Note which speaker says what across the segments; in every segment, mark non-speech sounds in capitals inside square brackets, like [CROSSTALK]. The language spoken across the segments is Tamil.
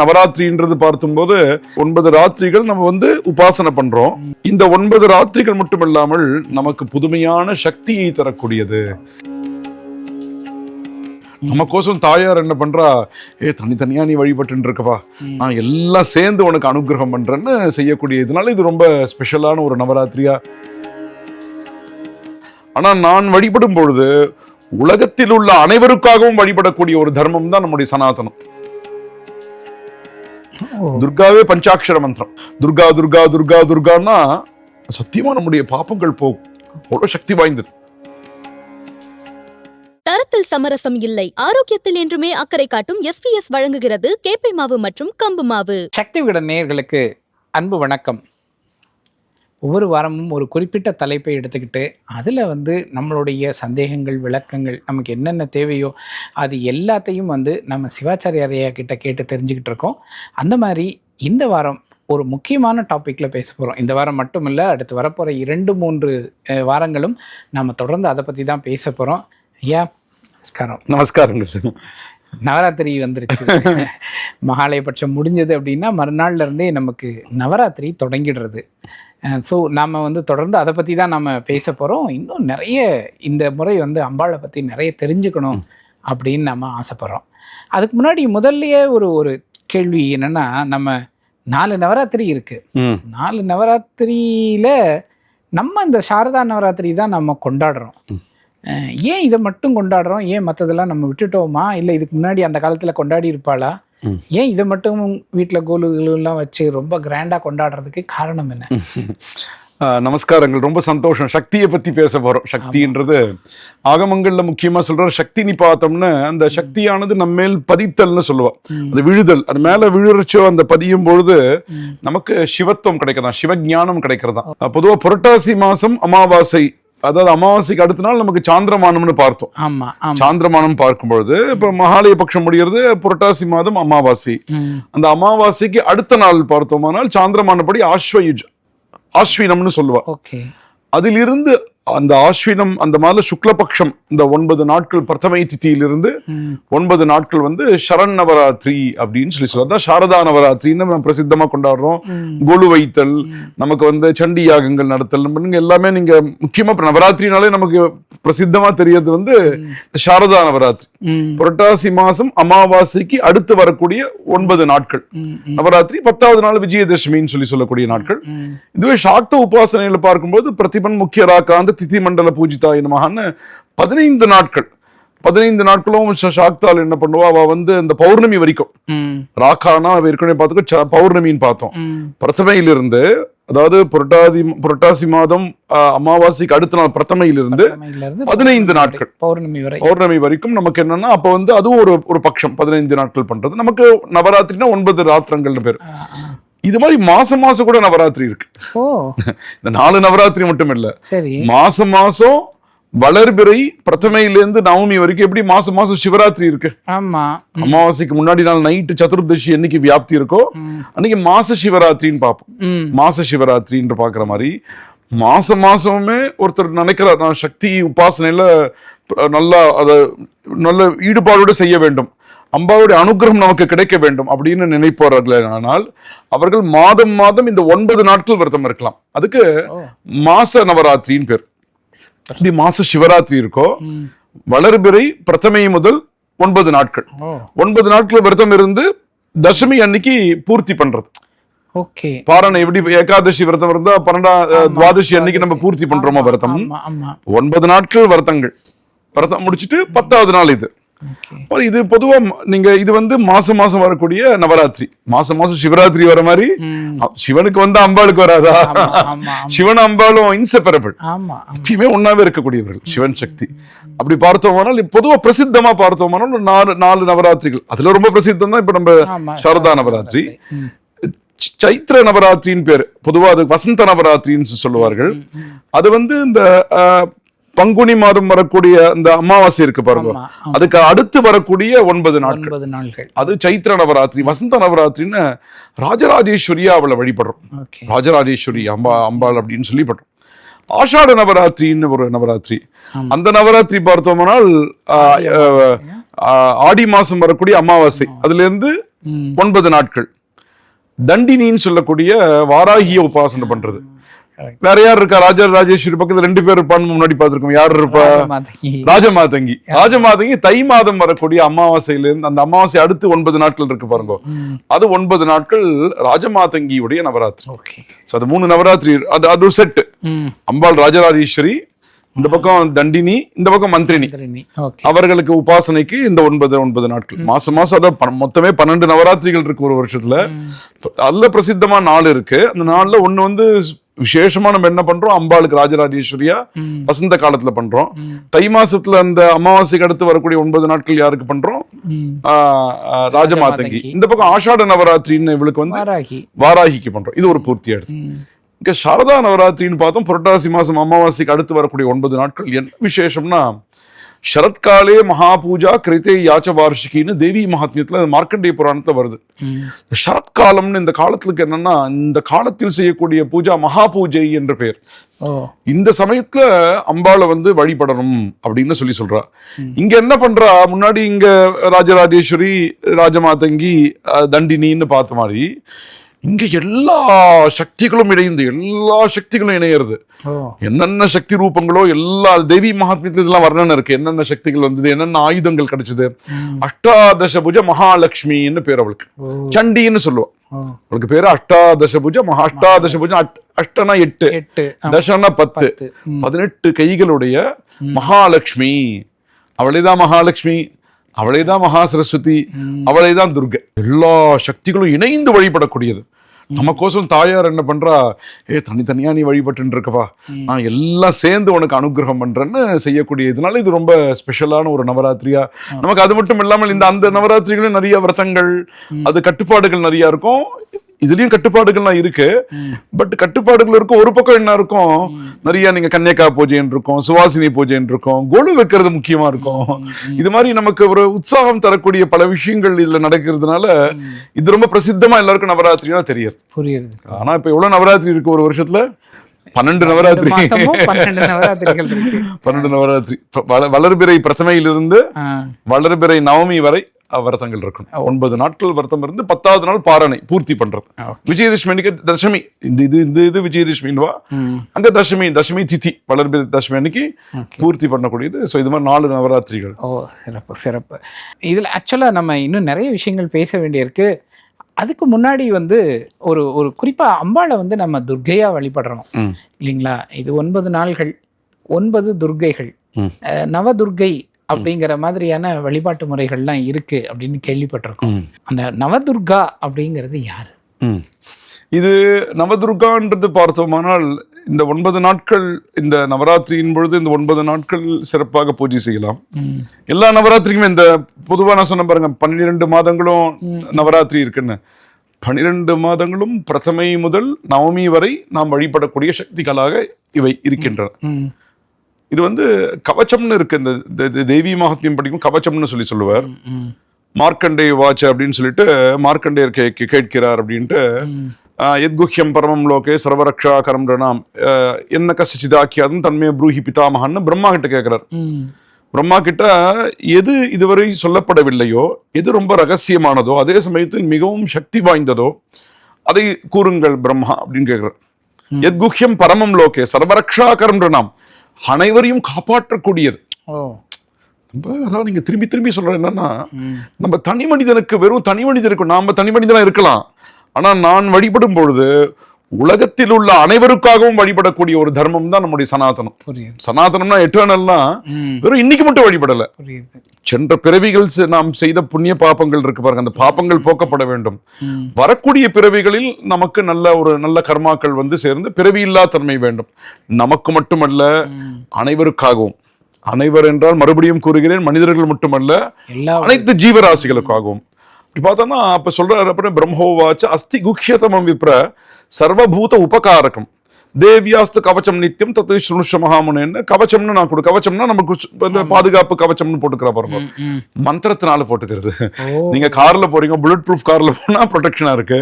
Speaker 1: நவராத்திரின்றது பார்த்தும்போது ஒன்பது ராத்திரிகள் நம்ம வந்து உபாசனை பண்றோம். இந்த ஒன்பது ராத்திரிகள் மட்டும் இல்லாமல் நமக்கு புதுமையான சக்தியை தரக்கூடியது. நமக்கோசம் தாயார் என்ன பண்றா? ஏ தனித்தனியா நீ வழிபட்டு இருக்கவா நான் எல்லாம் சேர்ந்து உனக்கு அனுகிரகம் பண்றேன்னு செய்யக்கூடிய இதனால இது ரொம்ப ஸ்பெஷலான ஒரு நவராத்திரியா? ஆனா நான் வழிபடும் பொழுது உலகத்தில் உள்ள அனைவருக்காகவும் வழிபடக்கூடிய ஒரு தர்மம் தான் நம்முடைய சனாதனம். துர்காவே பஞ்சாட்சர மந்திரம். துர்கா துர்கா துர்கா துர்கான்னா சத்தியமா நம்முடைய பாப்பங்கள் போகும். அவ்வளவு சக்தி வாய்ந்தது.
Speaker 2: தரத்தில் சமரசம் இல்லை. ஆரோக்கியத்தில் என்றுமே அக்கறை காட்டும் எஸ்பிஎஸ் வழங்குகிறது கேப்பை மாவு மற்றும் கம்பு மாவு.
Speaker 3: சக்தி விகடன் நேயர்களுக்கு அன்பு வணக்கம். ஒவ்வொரு வாரமும் ஒரு குறிப்பிட்ட தலைப்பை எடுத்துக்கிட்டு அதில் வந்து நம்மளுடைய சந்தேகங்கள் விளக்கங்கள் நமக்கு என்னென்ன தேவையோ அது எல்லாத்தையும் வந்து நம்ம சிவாச்சாரியாரையா கிட்ட கேட்டு தெரிஞ்சுக்கிட்டு இருக்கோம். அந்த மாதிரி இந்த வாரம் ஒரு முக்கியமான டாப்பிக்கில் பேச போகிறோம் இந்த வாரம் மட்டும் இல்லை அடுத்து வரப்போகிற இரண்டு மூன்று வாரங்களும் நம்ம தொடர்ந்து அதை பற்றி தான் பேச போகிறோம் ஐயா நமஸ்காரம்.
Speaker 1: நமஸ்காரங்கள்.
Speaker 3: நவராத்திரி வந்துருச்சு. மகாலயபட்சம் முடிஞ்சது அப்படின்னா மறுநாள்ல இருந்தே நமக்கு நவராத்திரி தொடங்கிடுறது. ஸோ நாம் வந்து தொடர்ந்து அதை பற்றி தான் நம்ம பேச போகிறோம் இன்னும் நிறைய இந்த முறை வந்து அம்பாளை பற்றி நிறைய தெரிஞ்சுக்கணும் அப்படின்னு நம்ம ஆசைப்படுறோம். அதுக்கு முன்னாடி முதல்லயே ஒரு ஒரு கேள்வி என்னன்னா நம்ம நாலு நவராத்திரி இருக்குது நாலு நவராத்திரியில நம்ம இந்த சாரதா நவராத்திரி தான் நம்ம கொண்டாடுறோம். ஏன் இதை மட்டும் கொண்டாடுறோம்? ஏன் மற்றதெல்லாம் நம்ம விட்டுட்டோமா? இல்லை இதுக்கு முன்னாடி அந்த காலத்தில் கொண்டாடி இருப்பாளா. ஏன் இதை மட்டும் வீட்டில் கோலுகள்லாம் வச்சு ரொம்ப கிராண்டாக கொண்டாடுறதுக்கு காரணம் என்ன? [LAUGHS]
Speaker 1: நமஸ்காரங்கள். ரொம்ப சந்தோஷம். சக்தியை பத்தி பேச போறோம். சக்தின்றது ஆகமங்கள்ல முக்கியமா சொல்ற சக்தி நிபாத்தம்னு அந்த சக்தியானது நம்ம மேல் பதித்தல்னு சொல்லுவா.
Speaker 3: ம்.
Speaker 1: அது விழுதல். அது மேல விழுறச்சோ அந்த பதியும் பொழுது. நமக்கு சிவத்துவம் கிடைக்கிறதா? சிவஞானம் கிடைக்கிறதா? பொதுவா புரட்டாசி மாசம் அமாவாசை அதாவது அமாவாசைக்கு அடுத்த நாள் நமக்கு சாந்திரமானம்னு பார்த்தோம்.
Speaker 3: ஆமா
Speaker 1: சாந்திரமானம் பார்க்கும் பொழுது இப்ப மகாலய பட்சம் முடிகிறது புரட்டாசி மாதம் அமாவாசை. அந்த அமாவாசைக்கு அடுத்த நாள் பார்த்தோமானால் சாந்திரமானபடி ஆஸ்வயுஜ் ஆஸ்வினம்னு சொல்லுவா அதிலிருந்து அந்த ஆஸ்வினம் அந்த மாதிரி சுக்லபக்ஷம் இந்த ஒன்பது நாட்கள் பிரதமை திதியிலிருந்து
Speaker 3: ம்.
Speaker 1: ஒன்பது நாட்கள் வந்து சரண் நவராத்திரி அப்படின்னு சொல்லி சொல்லுவோம் அதான் சாரதா நவராத்திரின்னு நம்ம பிரசித்தமா கொண்டாடுறோம். கொலு வைத்தல். நமக்கு வந்து சண்டி யாகங்கள் நடத்தல் எல்லாமே நீங்க முக்கியமா நவராத்திரினாலே நமக்கு பிரசித்தமா தெரியறது வந்து சாரதா நவராத்திரி. புரட்டாசி மாசம் அமாவாசைக்கு அடுத்து வரக்கூடிய ஒன்பது நாட்கள். நவராத்திரி பத்தாவது நாள் விஜயதசமின்னு சொல்லி சொல்லக்கூடிய நாட்கள். இதுவே சாக்த உபாசனையில பார்க்கும்போது பிரதிபன் முக்கிய ராக்காந்த திதி மண்டல பூஜிதாய நமகான்னு பதினைந்து நாட்கள் பதினைந்து நாட்களும் சாக்தால் என்ன பண்ணுவா அவ வந்து இந்த பௌர்ணமி வரைக்கும். ராக்கானா ஏற்கனவே பார்த்துக்கோ பௌர்ணமின்னு பார்த்தோம். பிரதமையிலிருந்து அதாவது புரட்டாதி புரட்டாசி மாதம் அமாவாசைக்கு அடுத்த நாள் பிரதமையிலிருந்து பதினைந்து நாட்கள்.
Speaker 3: பௌர்ணமி வரை.
Speaker 1: பௌர்ணமி வரைக்கும் நமக்கு என்னன்னா அப்ப வந்து அதுவும் ஒரு ஒரு பட்சம் பதினைந்து நாட்கள் பண்றது. நமக்கு நவராத்திரினா ஒன்பது ராத்திரங்கள்னு பேர். இது மாதிரி மாசம் மாசம் கூட நவராத்திரி இருக்கு. [LAUGHS] இந்த நாலு நவராத்திரி மட்டும் இல்ல மாசம் மாசம் வளர்பிறை பிரதமையிலேருந்து நவமி வரைக்கும் எப்படி மாசம் மாசம் சிவராத்திரி இருக்கு
Speaker 3: ஆமா.
Speaker 1: அமாவாசைக்கு முன்னாடி நாள் நைட்டு சதுர்தசி என்னைக்கு வியாப்தி இருக்கோ. அன்னைக்கு மாச சிவராத்திரின்னு பார்ப்போம். மாச சிவராத்திரின்னு பாக்குற மாதிரி மாசம் மாசமே ஒருத்தர் நினைக்கிறார் நான் சக்தி உபாசனையில நல்லா அத நல்ல ஈடுபாடோடு செய்ய வேண்டும் அம்பாவுடைய அனுகிரகம் நமக்கு கிடைக்க வேண்டும் அப்படின்னு நினைப்பவர்கள் ஆனால் அவர்கள் மாதம் மாதம் இந்த ஒன்பது நாட்கள் விரதம் இருக்கலாம் அதுக்கு. மாச நவராத்திரின்னு பேர் இப்படி மாச சிவராத்திரி இருக்கோ. வளர்பிறை பிரதமை முதல் ஒன்பது நாட்கள். ஒன்பது நாட்கள் விரதம் இருந்து தசமி அன்னைக்கு பூர்த்தி பண்றது.
Speaker 3: ஓகே.
Speaker 1: பாரணை எப்படி ஏகாதசி விரதம் இருந்தா பன்னெண்டாம் துவாதசி அன்னைக்கு நம்ம. பூர்த்தி பண்றோமா விரதம்? ஒன்பது நாட்கள் விரதங்கள். விரதம் முடிச்சிட்டு பத்தாவது நாள் இது. இது பொதுவா நீங்க இது வந்து மாசம் மாசம் வரக்கூடிய நவராத்திரி. மாசம் மாசம் சிவராத்திரி வர மாதிரி சிவனுக்கு வந்து அம்பாளுக்கு வராதா? சிவன் அம்பாளும் இன்செப்பரபிள். எப்பயுமே ஒன்னாவே இருக்கக்கூடியவர்கள் சிவன் சக்தி. அப்படி பார்த்தோமானால் பொதுவா பிரசித்தமா பார்த்தோமானால் நாலு நாலு நவராத்திரிகள். அதுல ரொம்ப பிரசித்தம் தான் இப்ப நம்ம சாரதா நவராத்திரி.
Speaker 3: ம்.
Speaker 1: சி- சைத்திர நவராத்திரின்னு பேரு. பொதுவா அது வசந்த நவராத்திரின்னு சொல்லுவார்கள். அது வந்து இந்த பங்குனி மாதம் வரக்கூடிய இந்த அமாவாசை இருக்கு பாருங்க. அதுக்கு அடுத்து வரக்கூடிய ஒன்பது நாட்கள். அது சைத்திர நவராத்திரி வசந்த நவராத்திரின்னு ராஜராஜேஸ்வரியா அவளை வழிபடுறோம். ராஜராஜேஸ்வரி அம்பா அம்பாள் அப்படின்னு சொல்லி படுறோம் ஆஷாட நவராத்திரின்னு ஒரு நவராத்திரி. அந்த நவராத்திரி பார்த்தோம்னால் ஆடி மாசம் வரக்கூடிய அமாவாசை. அதுல இருந்து. ஒன்பது நாட்கள். தண்டினின்னு சொல்லக்கூடிய வாராகிய உபாசனை பண்றது. வேற யார் இருக்கா? ராஜா ராஜேஸ்வரி பக்கத்துல ரெண்டு பேர் இருப்பான்னு முன்னாடி பார்த்திருக்கோம். யார் இருப்பா?
Speaker 3: ராஜமாதங்கி.
Speaker 1: ராஜமாதங்கி. தை மாதம் வரக்கூடிய அமாவாசையில இருந்து அந்த அமாவாசை அடுத்து ஒன்பது நாட்கள் இருக்கு பாருங்க. அது ஒன்பது நாட்கள் ராஜமாதங்கியுடைய நவராத்திரி. அது மூணு நவராத்திரி. அது அது செட். அம்பாள் ராஜராஜேஸ்வரி இந்த பக்கம் தண்டினி இந்த பக்கம் மந்திரினி. அவர்களுக்கு உபாசனைக்கு இந்த ஒன்பது ஒன்பது நாட்கள். மாசம் மாசம் அதான் மொத்தமே பன்னெண்டு நவராத்திரிகள் இருக்கு ஒரு வருஷத்துல. அதுல பிரசித்தமா நாள் இருக்கு. அந்த நாள்ல ஒண்ணு வந்து விசேஷமா நம்ம என்ன பண்றோம்? அம்பாளுக்கு ராஜராஜேஸ்வரியா. வசந்த காலத்துல பண்றோம். தை மாசத்துல அந்த அமாவாசைக்கு அடுத்து வரக்கூடிய ஒன்பது நாட்கள் யாருக்கு பண்றோம்? ராஜமாதங்கி இந்த பக்கம் ஆஷாட நவராத்திரின்னு இவளுக்கு வந்து
Speaker 3: வாராகி.
Speaker 1: வாராகிக்கு பண்றோம். இது ஒரு பூர்த்தி எடுத்து. இங்க சாரதா நவராத்திரின்னு பார்த்தோம். புரட்டாசி மாசம் அமாவாசைக்கு அடுத்து வரக்கூடிய ஒன்பது நாட்கள் என்ன விசேஷம்னா சரத்காலே மகாபூஜா கிருத்தே யாச்ச வார்ஷிகின்னு தேவி மகாத்மியத்துல மார்க்கண்டேய புராணத்துல வருது. சரத்காலம்னு இந்த காலத்துக்கு என்னன்னா இந்த காலத்தில் செய்யக்கூடிய பூஜா மகா பூஜை என்ற பெயர் இந்த சமயத்துல அம்பாளை வந்து வழிபடணும் அப்படின்னு சொல்லி சொல்றா. இங்க என்ன பண்றா? முன்னாடி இங்க ராஜராஜேஸ்வரி ராஜமாதங்கி தண்டினின்னு பார்த்த மாதிரி இங்க எல்லா சக்திகளும் இணைந்து எல்லா சக்திகளும் இணையிறது. என்னென்ன சக்தி ரூபங்களோ எல்லா தேவி மகாத்மியத்துல இதெல்லாம் வர்ணனை இருக்கு. என்னென்ன சக்திகள் வந்தது என்னென்ன ஆயுதங்கள் கிடைச்சது.
Speaker 3: ம்.
Speaker 1: அஷ்டாதச புஜ மகாலட்சுமின்னு பேர் அவளுக்கு. சண்டின்னு சொல்லுவா. அவளுக்கு பேரு அஷ்டாதச புஜ மகா அஷ்டாதச புஜ அட்- அஷ்டனா எட்டு தசனா பத்து. பதினெட்டு கைகளுடைய மகாலட்சுமி அவளேதான் மகாலட்சுமி அவளேதான் மகா சரஸ்வதி அவளேதான் துர்கை. எல்லா சக்திகளும் இணைந்து வழிபடக்கூடியது. நமக்கோசம் தாயார் என்ன பண்றா? ஏ தனித்தனியா நீ வழிபட்டு இருக்கவா நான் எல்லாம் சேர்ந்து உனக்கு அனுகிரகம் பண்றேன்னு செய்யக்கூடிய இதனால இது ரொம்ப ஸ்பெஷலான ஒரு நவராத்திரியா? நமக்கு அது மட்டும் இல்லாமல் இந்த அந்த நவராத்திரிகளும் நிறைய விரதங்கள் அது கட்டுப்பாடுகள் நிறைய இருக்கும். இதுலயும் கட்டுப்பாடுகள்லாம் இருக்கு. பட் கட்டுப்பாடுகள் இருக்கும். ஒரு பக்கம் என்ன இருக்கும்? நிறைய நீங்க கன்னியக்கா பூஜைன்னு இருக்கும் சுவாசினி பூஜைன்னு இருக்கும் கொலு வைக்கிறது முக்கியமா இருக்கும். இது மாதிரி நமக்கு ஒரு உற்சாகம் தரக்கூடிய பல விஷயங்கள் இதுல நடக்கிறதுனால இது ரொம்ப பிரசித்தமா எல்லாருக்கும் நவராத்திரியா தெரியுது.
Speaker 3: புரியுது.
Speaker 1: ஆனா இப்ப எவ்வளவு நவராத்திரி இருக்கு ஒரு வருஷத்துல? பன்னெண்டு நவராத்திரி.
Speaker 3: பன்னெண்டு
Speaker 1: நவராத்திரி. வளர்பிறை பிரதமையிலிருந்து வளர்பிறை நவமி வரை விரதங்கள் இருக்கணும். ஒன்பது நாட்கள் விரதம் இருந்து பத்தாவது நாள் பாரணை பூர்த்தி பண்றது.
Speaker 3: Okay.
Speaker 1: விஜயதசமிக்கு தசமி. இந்த இது இந்த இது விஜயதசமின்வா. அங்க தசமி தசமி திதி வளர்பிறை தசமி அன்னைக்கு. பூர்த்தி பண்ணக்கூடியது. ஸோ இது மாதிரி நாலு நவராத்திரிகள்.
Speaker 3: ஓ சிறப்பு சிறப்பு. இதில் ஆக்சுவலாக நம்ம இன்னும் நிறைய விஷயங்கள் பேச வேண்டியிருக்கு. அதுக்கு முன்னாடி வந்து ஒரு ஒரு குறிப்பாக அம்பாளை வந்து நம்ம துர்க்கையாக வழிபடுறோம். இல்லைங்களா? இது ஒன்பது நாள்கள் ஒன்பது துர்க்கைகள்
Speaker 1: ம்.
Speaker 3: அப்படிங்கிற மாதிரியான வழிபாட்டு முறைகள்லாம் இருக்கு அப்படின்னு கேள்விப்பட்டிருக்கோம். அந்த நவதுர்கா அப்படிங்கிறது யாரு.
Speaker 1: இது நவதுர்கான்றது பார்த்தோமானால் இந்த ஒன்பது நாட்கள் இந்த நவராத்திரியின் பொழுது இந்த ஒன்பது நாட்கள் சிறப்பாக பூஜை செய்யலாம். எல்லா நவராத்திரிக்குமே இந்த பொதுவா நான் சொன்ன பாருங்க பன்னிரெண்டு மாதங்களும் நவராத்திரி இருக்குன்னு பன்னிரெண்டு மாதங்களும் பிரதமை முதல் நவமி வரை நாம் வழிபடக்கூடிய சக்திகளாக இவை இருக்கின்றன. இது வந்து கவச்சம்னு இருக்கு. இந்த தேவி மகாத்மியம் படிக்கும் கவச்சம்னு சொல்லி சொல்லுவார். மார்க்கண்டேய வாட்ச் அப்படின்னு சொல்லிட்டு மார்க்கண்டேயர் கே கேட்கிறார் அப்படின்ட்டு.
Speaker 3: ம்.
Speaker 1: ஆஹ், யத்குஹ்யம் பரமம் லோகே சர்வரக்ஷா கரம்ரணாம் என்ன கசிச்சிதாக்கியாதும் தன்மைய ப்ரூஹி பிதாமகன்னு பிரம்மா கிட்ட கேட்கிறார். பிரம்மா கிட்ட எது இதுவரை சொல்லப்படவில்லையோ எது ரொம்ப ரகசியமானதோ அதே சமயத்தில் மிகவும் சக்தி வாய்ந்ததோ அதை கூறுங்கள் பிரம்மா அப்படின்னு கேட்கிறார். யத்குஹ்யம் பரமம் லோகே சர்வரக்ஷா கரம்ரணாம் அனைவரையும் காப்பாற்றக்கூடியது. ரொம்ப நீங்க திரும்பி திரும்பி சொல்ற என்னன்னா. நம்ம தனி மனிதனுக்கு வெறும் தனி மனிதனுக்கு நாம தனி மனிதனா இருக்கலாம். ஆனா நான் வழிபடும் பொழுது உலகத்தில் உள்ள அனைவருக்காகவும் வழிபடக்கூடிய ஒரு தர்மம் தான் நம்முடைய சனாதனம். சனாதனம்னா எட்டர்னல்னா. வெறும் இன்னைக்கு மட்டும் வழிபடல. சென்ற பிறவிகள் நாம் செய்த புண்ணிய பாப்பங்கள் இருக்கு பாருங்க அந்த பாப்பங்கள் போக்கப்பட வேண்டும். வரக்கூடிய பிறவிகளில் நமக்கு நல்ல ஒரு நல்ல கர்மாக்கள் வந்து சேர்ந்து பிறவி இல்லா தன்மை வேண்டும். நமக்கு மட்டுமல்ல. அனைவருக்காகவும். அனைவர் என்றால் மறுபடியும் கூறுகிறேன் மனிதர்கள் மட்டுமல்ல அனைத்து ஜீவராசிகளுக்காகவும். பார்த்தோம்னா அப்ப சொல்றாரு அப்புறம் பிரம்மோவாச்ச அஸ்தி குக்ஷதமம் விப்ர சர்வபூத உபகாரகம். தேவியாஸ்து கவச்சம் நித்தியம் தத்து ஸ்ருணுஷ மகாமுனேன்னு கவச்சம்னு நான் கொடு கவச்சம்னா நமக்கு பாதுகாப்பு கவச்சம்னு போட்டுக்கிறா பாருங்க. மந்திரத்தினால போட்டுக்கிறது. நீங்க கார்ல போறீங்க புல்லட் ப்ரூஃப் கார்ல போனா ப்ரொடெக்ஷனா இருக்கு.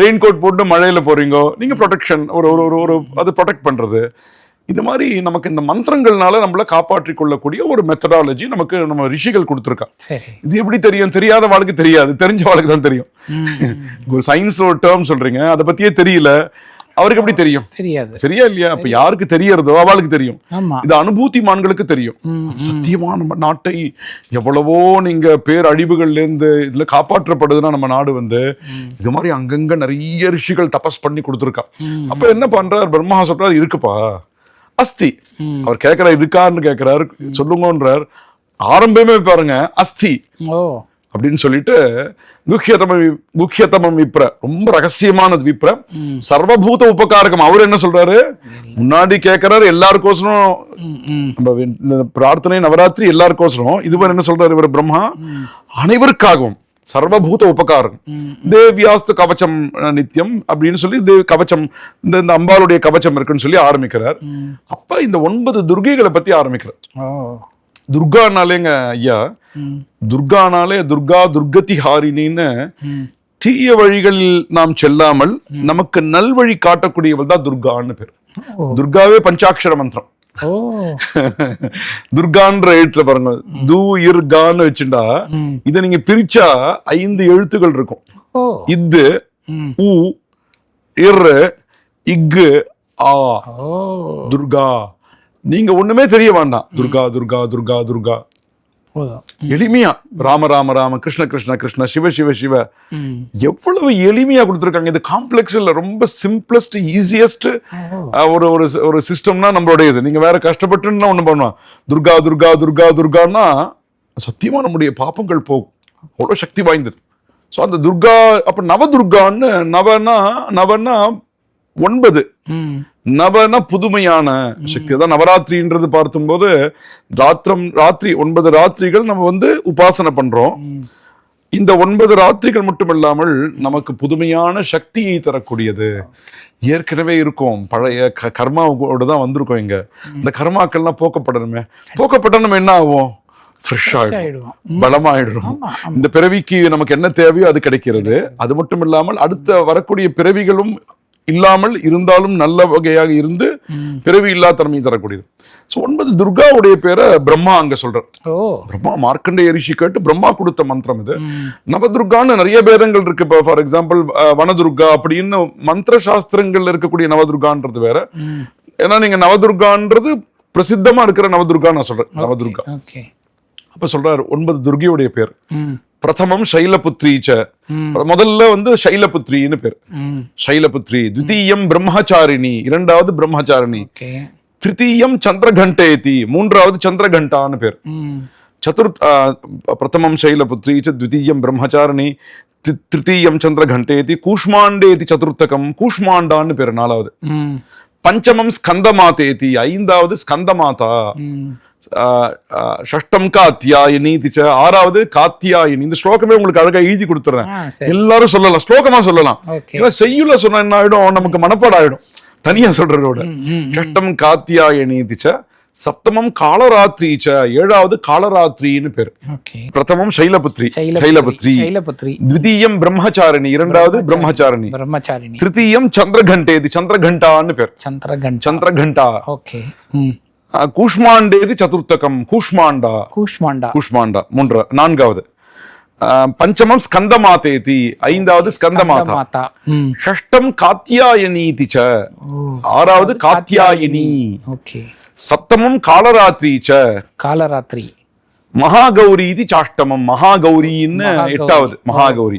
Speaker 1: ரெயின் கோட் போட்டு மழையில போறீங்க நீங்க ப்ரொடெக்ஷன் ஒரு ஒரு ஒரு அது ப்ரொடெக்ட் பண்றது. இது மாதிரி நமக்கு இந்த மந்திரங்கள்னால நம்மள காப்பாற்றிக் கொள்ளக்கூடிய ஒரு மெத்தடாலஜி நமக்கு நம்ம ரிஷிகள் கொடுத்துருக்கா. இது எப்படி தெரியும்? தெரியாத வாழ்க்கை தெரியாது. தெரிஞ்ச வாழ்க்கை தான் தெரியும். [LAUGHS] ஒரு சயின்ஸ் ஒரு டேர்ம் சொல்றீங்க. அதை பத்தியே தெரியல. அவருக்கு எப்படி தெரியும்?
Speaker 3: தெரியாது.
Speaker 1: சரியா இல்லையா? அப்ப யாருக்கு தெரியறதோ அவளுக்கு தெரியும். இது அனுபூதிமான்களுக்கு தெரியும். சத்தியமா நம்ம நாட்டை எவ்வளவோ நீங்க பேரழிவுகள்ல இருந்து இதுல காப்பாற்றப்படுதுன்னா நம்ம நாடு வந்து இது மாதிரி அங்கங்க நிறைய ரிஷிகள் தபஸ் பண்ணி கொடுத்துருக்கா. அப்ப என்ன பண்றார்? பிரம்மா சொல்றாரு இருக்குப்பா. அஸ்தி. அவர் கேட்கிறார் இருக்கான்னு கேட்கிறார் சொல்லுங்கன்றார். ஆரம்பமே பாருங்க அஸ்தி. அப்படின்னு சொல்லிட்டு குஹ்யதம வி- குஹ்யதமம் விப்ர ரொம்ப ரகசியமானது விப்ர. சர்வபூத உபகாரகம். அவர் என்ன சொல்றாரு? முன்னாடி கேட்கிறாரு எல்லாருக்கோசரம். நம்ம இந்த பிரார்த்தனை நவராத்திரி எல்லாருக்கோசரம். இதுவரை என்ன சொல்றாரு இவர் பிரம்மா? அனைவருக்காகவும். சர்வபூத உபகாரம். தேவியாஸ்து கவச்சம் நித்தியம் அப்படின்னு சொல்லி தேவி கவச்சம் இந்த இந்த அம்பாளுடைய கவச்சம் இருக்குன்னு சொல்லி ஆரம்பிக்கிறார். அப்ப இந்த ஒன்பது துர்கைகளை பத்தி ஆரம்பிக்கிறார் துர்கானாலேங்க ஐயா துர்கானாலே துர்கா துர்கதி ஹாரினின்னு. தீய வழிகளில் நாம் செல்லாமல் நமக்கு நல்வழி காட்டக்கூடியவள் தான் துர்கான்னு பேர். துர்காவே பஞ்சாட்சர மந்திரம் துர்கான்ற எழுத்துல பாருங்க து இர் கான்னு வச்சுட்டா. இதை நீங்க பிரிச்சா ஐந்து எழுத்துக்கள் இருக்கும்
Speaker 3: ம்.
Speaker 1: உ இர் இக்கு ஆ துர்கா நீங்க ஒண்ணுமே தெரிய வேண்டாம் துர்கா துர்கா துர்கா துர்கா எளிமையா. ராம ராம ராம கிருஷ்ண கிருஷ்ண கிருஷ்ண சிவ சிவ சிவ. எவ்வளவு எளிமையா கொடுத்துருக்காங்க. இது காம்ப்ளெக்ஸ் இல்ல. ரொம்ப சிம்பிளஸ்ட் ஈஸியஸ்ட். ஒரு ஒரு ஒரு சிஸ்டம்னா நம்மளுடைய இது நீங்க வேற கஷ்டப்பட்டுன்னா ஒண்ணு பண்ணுவோம் துர்கா துர்கா துர்கா துர்கான்னா சத்தியமா நம்முடைய பாப்பங்கள் போகும். அவ்வளவு சக்தி வாய்ந்தது. ஸோ அந்த துர்கா அப்ப நவதுர்கான்னு நவனா நவனா ஒன்பது. நவன புதுமையான சக்தி. அதான் நவராத்திரின்றது பார்க்கும்போது ராத்திரம் ராத்திரி ஒன்பது ராத்திரிகள் நம்ம வந்து உபாசனை பண்றோம். இந்த ஒன்பது ராத்திரிகள் மட்டும் இல்லாமல் நமக்கு புதுமையான சக்தியை தரக்கூடியது. ஏற்கனவே இருக்கும். பழைய க கர்மாவோட தான் வந்திருக்கோம் இங்க. இந்த கர்மாக்கள்லாம் போக்கப்படணுமே. போக்கப்பட்ட நம்ம என்ன ஆகும் பலமாயிடும். இந்த பிறவிக்கு நமக்கு என்ன தேவையோ அது கிடைக்கிறது. அது மட்டும் இல்லாமல் அடுத்த வரக்கூடிய பிறவிகளும் இல்லாமல் இருந்தாலும் நல்ல வகையாக இருந்து. பிறவி இல்லா தன்மையை தரக்கூடியது. ஸோ ஒன்பது துர்காவுடைய பேரை பிரம்மா அங்க சொல்றார்.
Speaker 3: ஓ.
Speaker 1: பிரம்மா மார்க்கண்டேய ரிஷி கேட்டு பிரம்மா கொடுத்த மந்திரம் இது. நவதுர்கான்னு நிறைய பேதங்கள் இருக்கு. இப்போ ஃபார் எக்ஸாம்பிள் வனதுர்கா அப்படின்னு மந்திர சாஸ்திரங்கள்ல இருக்கக்கூடிய நவதுர்கான்றது வேற. ஏன்னா நீங்க நவதுர்கான்றது பிரசித்தமா இருக்கிற நவதுர்கா நான் சொல்றேன். நவதுர்கா.
Speaker 3: ஓகே.
Speaker 1: அப்ப சொல்றாரு ஒன்பது துர்கையுடைய பேர். பிரதமம் சைலபுத்ரீச்ச முதல்ல வந்து சைலபுத்ரின்னு பேர். சைலபுத்ரி துத்தீயம் பிரம்மச்சாரிணி இரண்டாவது பிரம்மச்சாரிணி. திருத்தீயம் சந்திரகண்டேதி மூன்றாவது சந்திரகண்டான்னு பேர். சதுர்த் பிரதமம் சைலபுத்ரி த்விதீயம் பிரம்மச்சாரிணி திருத்தீயம் சந்திரகண்டேதி கூஷ்மாண்டேதி சதுர்த்தகம் கூஷ்மாண்டான்னு பேர் நாலாவது. பஞ்சமம் ஸ்கந்தமாதேதி ஐந்தாவது ஸ்கந்தமாதா. ஷஷ்டம் காத்தியாயினி திச்ச ஆறாவது காத்தியாயினி. இந்த ஸ்லோகமே உங்களுக்கு அழகா எழுதி கொடுத்துறேன். எல்லாரும் சொல்லலாம் ஸ்லோகமா சொல்லலாம். ஏன்னா செய்யுல சொன்னா என்ன ஆயிடும்? நமக்கு மனப்பாடம் ஆயிடும் தனியா சொல்றதோட. ஷஷ்டம் காத்தியாயினி திச்ச சப்தமம் காலராத்திரிச்ச ஏழாவது காலராத்திரின்னு பேர். பிரதமம் சைலபுத்ரி
Speaker 3: சைலபுத்ரி
Speaker 1: த்விதீயம் பிரம்மச்சாரிணி இரண்டாவது பிரம்மச்சாரிணி
Speaker 3: பிரம்மச்சாரிணி.
Speaker 1: திருத்தீயம் சந்திரகண்டேதி சந்திரகண்டான்னு பேர்.
Speaker 3: சந்திரகண்ட்.
Speaker 1: சந்திரகண்டா.
Speaker 3: ஓகே.
Speaker 1: கூஷ்மாண்டேதி சதுர்த்தகம். கூஷ்மாண்டா.
Speaker 3: கூஷ்மாண்டா.
Speaker 1: கூஷ்மாண்டா. மூன்று நான்காவது. பஞ்சமம் ஸ்கந்தமாதேதி. ஐந்தாவது ஸ்கந்தமாதா. ஷஷ்டம் காத்தியாயனீதி ச. ஆறாவது காத்தியாயினி. சப்தமம் காலராத்திரி ச.
Speaker 3: காலராத்திரி.
Speaker 1: மகாகௌரி சாஷ்டமம். மகாகௌரின்னு எட்டாவது மகாகௌரி.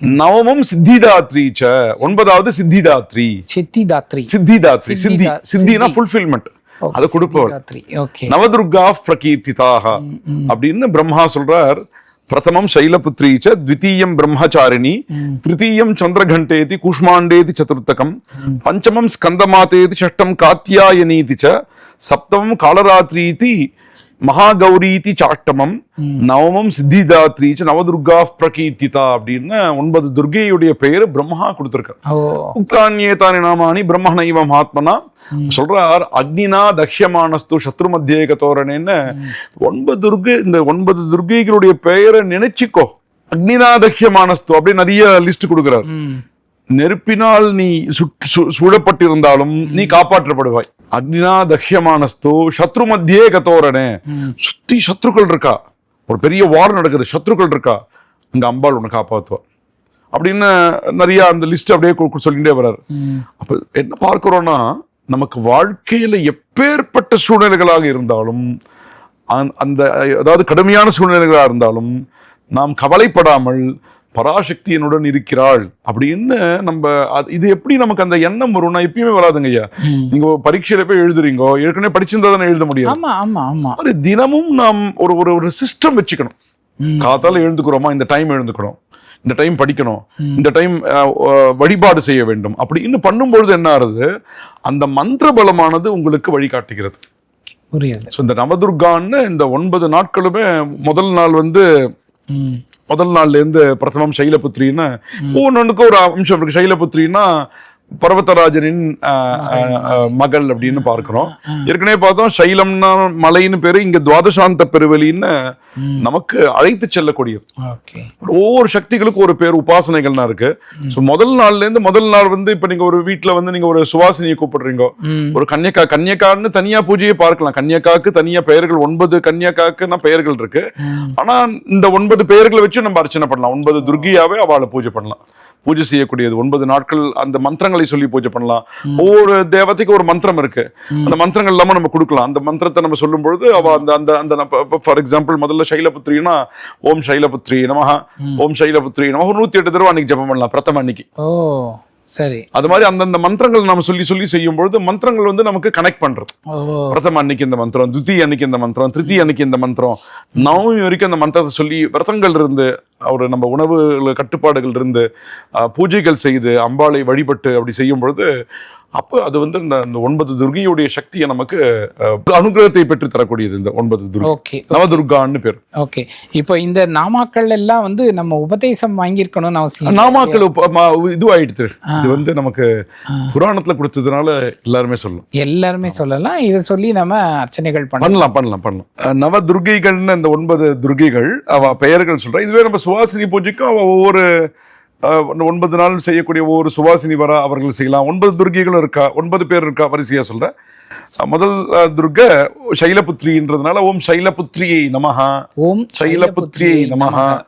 Speaker 1: நவமம் சித்திதாத்ரி ச. ஒன்பதாவது சித்திதாத்ரி.
Speaker 3: சித்திதாத்ரி.
Speaker 1: சித்திதாத்ரி. சித்தி. சித்தினா
Speaker 3: சித்தி.
Speaker 1: ஃபுல்ஃபில்மெண்ட் அதை கொடுப்பவர். நவதுர்கா பிரகீர்த்திதாக அப்படின்னு பிரம்மா சொல்றார். பிரதமம் சைலபுத்ரி ச த்விதீயம் பிரம்மச்சாரிணி. திருத்தீயம் சந்திரகண்டேதி கூஷ்மாண்டேதி சதுர்த்தகம் பஞ்சமம் ஸ்கந்தமாதேதி ஷஷ்டம் காத்தியாயனீதி ச சப்தமம் காலராத்ரீதி மகாகௌரீதி சாஷ்டமம் நவமம் சித்திதாத்ரி ச நவதுர்கா பிரகீர்த்திதா அப்படின்னு ஒன்பது துர்கையுடைய பெயர் பிரம்மா கொடுத்திருக்கார்.
Speaker 3: ஓ.
Speaker 1: உக்தானியேதானி நாமானி பிரம்மணைவ மகாத்மனா சொல்றார் அக்னினா தக்ஷமானஸ்து சத்ரு மத்தியேக தோரணேன்னு ஒன்பது துர்கை இந்த ஒன்பது துர்கைகளுடைய பெயரை நினைச்சுக்கோ. அக்னினா தக்ஷமானஸ்து அப்படி நிறைய லிஸ்ட் கொடுக்குறார். நெருப்பினால் நீ சூழப்பட்டிருந்தாலும் நீ காப்பாற்றப்படுவாய். அக்னினா தஹ்யமானஸ்து சத்ரு மத்தியே கத்தோரனே சுத்தி சத்ருக்கள் இருக்கா? ஒரு பெரிய வார் நடக்குது சத்ருக்கள் இருக்கா? அங்க அம்பாள் உன்னை காப்பாத்துவா. அப்படின்னு நிறைய அந்த லிஸ்ட் அப்படியே சொல்லிட்டே வர்றாரு. அப்ப என்ன பார்க்கிறோம்னா நமக்கு வாழ்க்கையில எப்பேற்பட்ட சூழ்நிலைகளாக இருந்தாலும் அந்த அதாவது கடுமையான சூழ்நிலைகளாக இருந்தாலும் நாம் கவலைப்படாமல் பராசக்தி என்னுடன் இருக்கிறாள் அப்படின்னு நம்ம இது எப்படி நமக்கு அந்த எண்ணம் வரும்னா எப்பயுமே வராதுங்க ஐயா. நீங்க பரீட்சையில போய் எழுதுறீங்க ஏற்கனவே படிச்சிருந்தா தானே எழுத முடியாது
Speaker 3: ஆமா ஆமா ஆமா.
Speaker 1: அது தினமும் நாம் ஒரு ஒரு ஒரு சிஸ்டம் வச்சுக்கணும். காத்தால எழுந்துக்கிறோமா இந்த டைம் எழுந்துக்கணும் இந்த டைம் படிக்கணும். இந்த டைம் வழிபாடு செய்ய வேண்டும். அப்படி இன்னும் பண்ணும்பொழுது என்ன ஆகுது அந்த மந்திர பலமானது உங்களுக்கு வழிகாட்டுகிறது.
Speaker 3: புரியுது.
Speaker 1: ஸோ இந்த நவதுர்கான்னு இந்த ஒன்பது நாட்களுமே முதல் நாள் வந்து. முதல் நாள்ல இருந்து பிரதமம் சைலபுத்ரின்னு ஒவ்வொன்றுக்கும் ஒரு அம்சம் இருக்கு. சைலபுத்ரின்னா ஆஹ், மகள். அப்படின்னு பார்க்கிறோம். ஏற்கனவே பார்த்தோம் சைலம்னா மலைன்னு பேரு இங்க துவாதசாந்த பெருவெளின்னு நமக்கு அழைத்து செல்லக்கூடியது ஒவ்வொரு சக்திகளுக்கும் ஒரு பேர் உபாசனைகள்னா இருக்கு. ஸோ முதல் நாள்ல இருந்து முதல் நாள் வந்து இப்ப நீங்க ஒரு வீட்ல வந்து நீங்க ஒரு சுவாசினியை கூப்பிடுறீங்க. ஒரு கன்யக்கா கன்யக்கான்னு தனியா பூஜையை பார்க்கலாம். கன்யக்காக்கு தனியா பெயர்கள் ஒன்பது கன்யக்காக்குன்னா பெயர்கள் இருக்கு. ஆனா இந்த ஒன்பது பெயர்களை வச்சு நம்ம அர்ச்சனை பண்ணலாம். ஒன்பது துர்கியாவே அவளை பூஜை பண்ணலாம். பூஜை செய்யக்கூடியது ஒன்பது நாட்கள் அந்த மந்திரங்களை சொல்லி பூஜை பண்ணலாம். ஒவ்வொரு தேவதைக்கு ஒரு மந்திரம் இருக்கு. அந்த மந்திரங்கள் இல்லாம நம்ம கொடுக்கலாம். அந்த மந்திரத்தை நம்ம சொல்லும் பொழுது அவ அந்த அந்த அந்த ஃபார் எக்ஸாம்பிள் முதல்ல சைலபுத்ரினா ஓம் சைலபுத்ரி நமஹ. ஓம் சைலபுத்ரி நமஹ. நூத்தி எட்டு தடவை அன்னைக்கு ஜெபம் பண்ணலாம் பிரதம அன்னைக்கு.
Speaker 3: சரி.
Speaker 1: அது மாதிரி அந்தந்த மந்திரங்கள் நம்ம சொல்லி சொல்லி செய்யும் பொழுது மந்திரங்கள் வந்து நமக்கு கனெக்ட் பண்றது. பிரதம அன்னைக்கு இந்த மந்திரம் துதி அன்னைக்கு இந்த மந்திரம் திருத்தி அன்னைக்கு இந்த மந்திரம் நவமி வரைக்கும் அந்த மந்திரத்தை சொல்லி விரதங்கள் இருந்து ஒரு நம்ம உணவு கட்டுப்பாடுகள் இருந்து பூஜைகள் செய்து அம்பாளை வழிபட்டு அப்படி செய்யும் பொழுது அப்போ அது வந்து இந்த ஒன்பது துர்கையுடைய சக்தியை நமக்கு அனுகிரகத்தை பெற்று தரக்கூடியது இந்த ஒன்பது துர்கை. நவதுர்கான்னு பேர்.
Speaker 3: ஓகே. இப்போ இந்த நாமாக்கள் எல்லாம் வந்து நம்ம உபதேசம் வாங்கியிருக்கணும்னு அவசியம்.
Speaker 1: நாமாக்கள் ம- இது வந்து நமக்கு புராணத்துல கொடுத்ததுனால எல்லாருமே சொல்லும்
Speaker 3: எல்லாருமே சொல்லலாம். இதை சொல்லி நம்ம அர்ச்சனைகள் பண்ணலாம்.
Speaker 1: பண்ணலாம் பண்ணலாம் நவ துர்கைகள்னு இந்த ஒன்பது துர்கைகள் அவ பெயர்கள் சொல்றா. இதுவே நம்ம சுவாசினி பூஜைக்கும் அவ ஒவ்வொரு ஒன்பது நாள் செய்யக்கூடிய ஒவ்வொரு சுவாசினி வர அவர்கள் செய்யலாம். ஒன்பது துர்கைகளும் இருக்கா? ஒன்பது பேர் இருக்கா? வரிசையா சொல்றேன். அஹ், முதல் துர்கை சைலபுத்ரின்றதுனால ஓம் சைலபுத்ரியை நமஹா.
Speaker 3: ஓம்
Speaker 1: சைலபுத்ரியை நமஹ.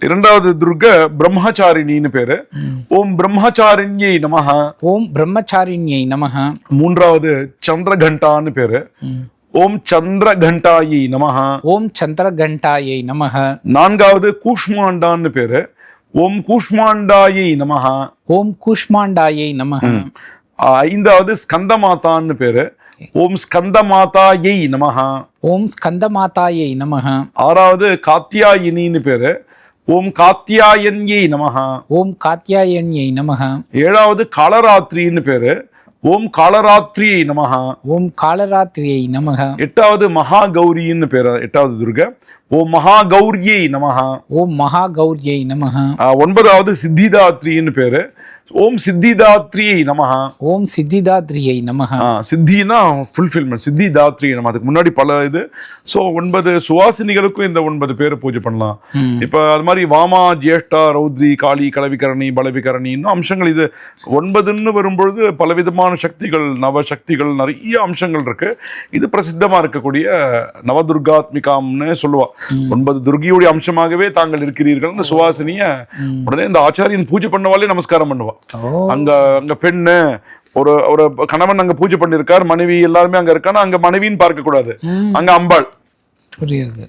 Speaker 1: இரண்டாவது துர்கை பிரம்மச்சாரிணின்னு பேரு. ஓம் பிரம்மச்சாரிண்யை நமஹ.
Speaker 3: ஓம் பிரம்மச்சாரிண்யை நமக
Speaker 1: மூன்றாவது சந்திரகண்டான்னு பேரு. ஓம் சந்திரகண்டாயி நமஹ.
Speaker 3: ஓம் சந்திரகண்டாயை நமக
Speaker 1: நான்காவது கூஷ்மாண்டான்னு பேரு. ஓம் கூஷ்மாண்டாயை நமஹ.
Speaker 3: ஓம் கூஷ்மாண்டாயை நமக
Speaker 1: ஐந்தாவது ஸ்கந்தமாதான்னு பேரு. ஓம் ஸ்கந்தமாதாயை நமஹ.
Speaker 3: ஓம் ஸ்கந்தமாதாயை நமக
Speaker 1: ஆறாவது காத்தியாயினின்னு பேரு. ஓம் காத்தியாயன்யை நமஹ.
Speaker 3: ஓம் காத்தியாயன்யை நமக
Speaker 1: ஏழாவது காலராத்திரின்னு பேரு. ஓம் காலராத்திரியை நமஹ.
Speaker 3: ஓம் காலராத்திரியை நமக
Speaker 1: எட்டாவது மகா கௌரின்னு பேரு எட்டாவது துர்கை. ஓம் மகா கௌரியை நமஹ.
Speaker 3: ஓம் மகா கௌரியை நமக
Speaker 1: ஒன்பதாவது சித்திதாத்ரின்னு பேரு. ஓம் சித்திதாத்ரியை நமஹ.
Speaker 3: ஓம் சித்திதாத்ரியை நமக
Speaker 1: ஆ, சித்தினா ஃபுல்ஃபில்மெண்ட் சித்தி தாத்ரி நம்ம அதுக்கு முன்னாடி பல இது. ஸோ ஒன்பது சுவாசினிகளுக்கும் இந்த ஒன்பது பேரை பூஜை பண்ணலாம். இப்போ அது மாதிரி வாமா ஜேஷ்டா ரௌத்ரி காளி கலவிகரணி பலவிகரணி இன்னும் அம்சங்கள் இது. ஒன்பதுன்னு வரும்பொழுது பலவிதமான சக்திகள் நவ சக்திகள் நிறைய அம்சங்கள் இருக்கு. இது பிரசித்தமா இருக்கக்கூடிய நவதுர்காத்மிகாம்னு சொல்லுவா. ஒன்பது துர்கியுடைய அம்சமாகவே தாங்கள் இருக்கிறீர்கள்னு சுவாசினிய உடனே இந்த ஆச்சாரியன் பூஜை பண்ணவாலே நமஸ்காரம் பண்ணுவா. அங்க அங்க பெண்ணு ஒரு ஒரு கணவன் அங்க பூஜை பண்ணிருக்கார் மனைவி எல்லாருமே அங்க இருக்கானா அங்க மனைவின்னு பார்க்க கூடாது. அங்க அம்பாள்.
Speaker 3: புரியுது.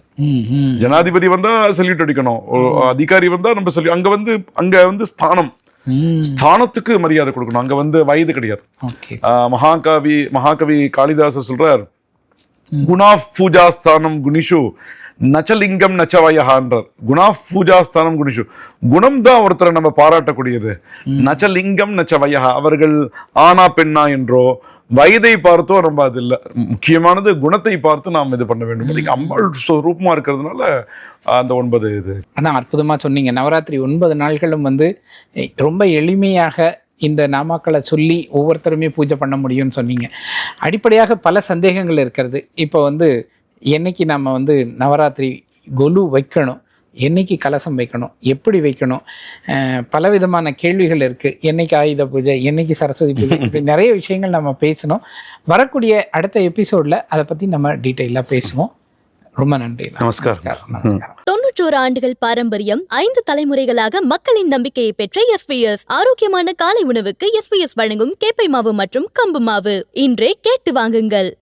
Speaker 1: ஜனாதிபதி வந்தா சல்யூட் அடிக்கணும். ஒரு அதிகாரி வந்தா நம்ம சொல்லி அங்க வந்து அங்க வந்து ஸ்தானம். ஸ்தானத்துக்கு மரியாதை கொடுக்கணும். அங்க வந்து வயது கிடையாது. மகாகவி மகாகவி காளிதாசர் சொல்றார் குணா பூஜா ஸ்தானம் குணிஷு. நச்சலிங்கம் நச்சவயஹான்றார். குணா பூஜா ஸ்தானம் குணிஷு. குணம் தான் ஒருத்தரை நம்ம பாராட்டக்கூடியது. நச்சலிங்கம் நச்சவயஹா. அவர்கள் ஆனா பெண்ணா என்றோ வயதை பார்த்தோ நம்ம அது இல்லை. முக்கியமானது குணத்தை பார்த்து நாம் இது பண்ண வேண்டும். இன்னைக்கு அம்பாள் ரூபமா இருக்கிறதுனால அந்த ஒன்பது இது.
Speaker 3: ஆனால் அற்புதமாக சொன்னீங்க. நவராத்திரி ஒன்பது நாள்களும் வந்து ரொம்ப எளிமையாக இந்த நாமாக்களை சொல்லி ஒவ்வொருத்தருமே பூஜை பண்ண முடியும்னு சொன்னீங்க. அடிப்படையாக பல சந்தேகங்கள் இருக்கிறது. இப்போ வந்து என்னைக்கு நம்ம வந்து நவராத்திரி கொலு வைக்கணும்? என்னைக்கு கலசம் வைக்கணும்? எப்படி வைக்கணும்? பலவிதமான கேள்விகள் இருக்குது என்னைக்கு ஆயுத பூஜை? என்னைக்கு சரஸ்வதி பூஜை? [LAUGHS] இப்படி நிறைய விஷயங்கள் நம்ம பேசணும். வரக்கூடிய அடுத்த எபிசோடில் அதை பற்றி நம்ம டீட்டெயிலாக பேசுவோம். ரொம்ப நன்றி.
Speaker 1: நமஸ்காரம்.
Speaker 3: நமஸ்காரம்.
Speaker 2: தொன்னூற்றோரு ஆண்டுகள் பாரம்பரியம் ஐந்து தலைமுறைகளாக மக்களின் நம்பிக்கையை பெற்ற எஸ்பிஎஸ் ஆரோக்கியமான காலை உணவுக்கு எஸ்பிஎஸ் வழங்கும் கேப்பை மாவு மற்றும் கம்பு மாவு. இன்றே கேட்டு வாங்குங்கள்.